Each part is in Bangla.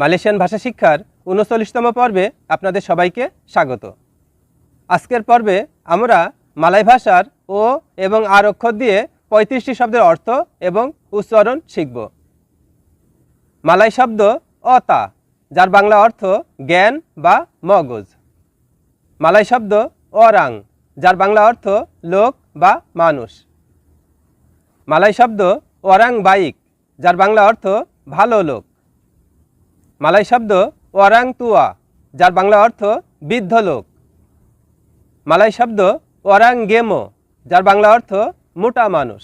মালয়েশিয়ান ভাষা শিক্ষার উনচল্লিশতম পর্বে আপনাদের সবাইকে স্বাগত। আজকের পর্বে আমরা মালয় ভাষার ও এবং আর অক্ষর দিয়ে পঁয়ত্রিশটি শব্দের অর্থ এবং উচ্চারণ শিখব। মালয় শব্দ অতা, যার বাংলা অর্থ জ্ঞান বা মগজ। মালয় শব্দ অরাং, যার বাংলা অর্থ লোক বা মানুষ। মালয় শব্দ ওয়ারাং বাইক, যার বাংলা অর্থ ভালো লোক। মালয় শব্দ ওয়ারাং তুয়া, যার বাংলা অর্থ বৃদ্ধ লোক। মালাই শব্দ ওয়ারাং গেমো, যার বাংলা অর্থ মোটা মানুষ।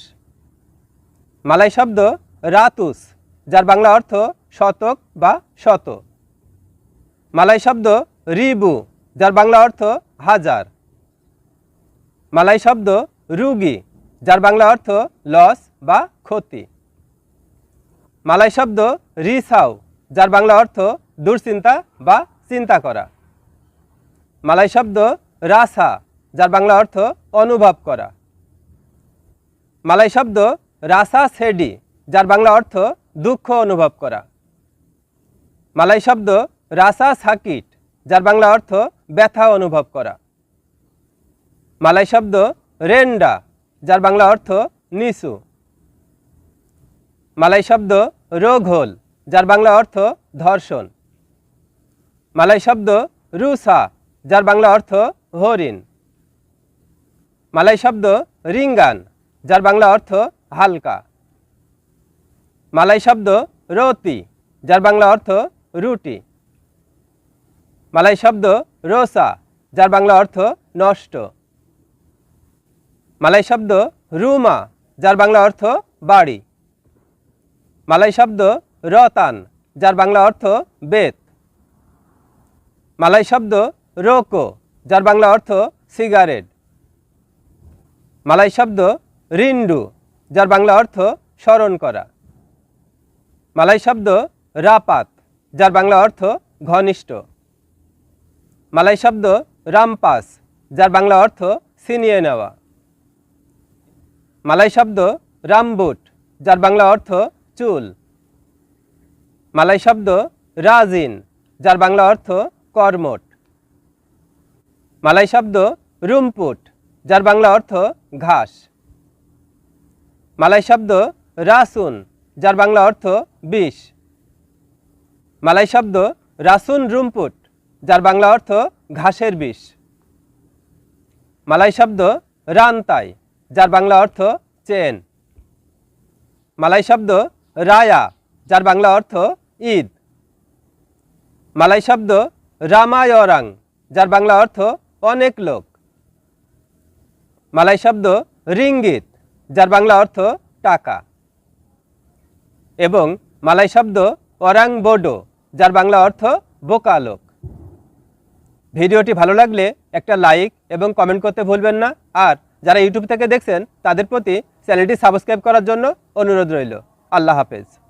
মালাই শব্দ রাতুস, যার বাংলা অর্থ শতক বা শত। মালাই শব্দ রিবু, যার বাংলা অর্থ হাজার। মালাই শব্দ রুগী, যার বাংলা অর্থ লস বা ক্ষতি। মালাই শব্দ রিসাও যার বাংলা অর্থ দুশ্চিন্তা বা চিন্তা করা। মালাই শব্দ রাসা, যার বাংলা অর্থ অনুভব করা। মালাই শব্দ রাসা সেডি, যার বাংলা অর্থ দুঃখ অনুভব করা। মালাই শব্দ রাসা সাকিট, যার বাংলা অর্থ ব্যথা অনুভব করা। মালাই শব্দ রেন্ডা, যার বাংলা অর্থ নিচু। মালাই শব্দ রোঘোল যার বাংলা অর্থ ধর্ষণ। মালাই শব্দ রুসা, যার বাংলা অর্থ হরিণ। মালাই শব্দ রিঙ্গান, যার বাংলা অর্থ হালকা। মালাই শব্দ রতি, যার বাংলা অর্থ রুটি। মালাই শব্দ রোসা, যার বাংলা অর্থ নষ্ট। মালাই শব্দ রুমা, যার বাংলা অর্থ বাড়ি। মালাই শব্দ রতান, যার বাংলা অর্থ বেত। মালাই শব্দ রোকো, যার বাংলা অর্থ সিগারেট। মালাই শব্দ রিন্ডু, যার বাংলা অর্থ স্মরণ করা। মালাই শব্দ রাপাত, যার বাংলা অর্থ ঘনিষ্ঠ। মালাই শব্দ রামপাস, যার বাংলা অর্থ ছিনিয়ে নেওয়া। মালাই শব্দ রামবুট, যার বাংলা অর্থ চুল। মালয় শব্দ রাজিন, যার বাংলা অর্থ কর্মট মালাই শব্দ রুমপুট, যার বাংলা অর্থ ঘাস। মালাই শব্দ রাসুন, যার বাংলা অর্থ বিষ। মালাই শব্দ রাসুন রুমপুট, যার বাংলা অর্থ ঘাসের বিষ। মালাই শব্দ রান্তাই, যার বাংলা অর্থ চেন। মালাই শব্দ রায়া, যার বাংলা অর্থ ঈদ। মালাই শব্দ রামায়রাং, যার বাংলা অর্থ অনেক লোক। মালাই শব্দ রিঙ্গিত, যার বাংলা অর্থ টাকা। এবং মালাই শব্দ অরাং বোডো যার বাংলা অর্থ বোকা লোক। ভিডিওটি ভালো লাগলে একটা লাইক এবং কমেন্ট করতে ভুলবেন না। আর যারা ইউটিউব থেকে দেখছেন, তাদের প্রতি চ্যানেলটি সাবস্ক্রাইব করার জন্য অনুরোধ রইল। আল্লাহ হাফেজ।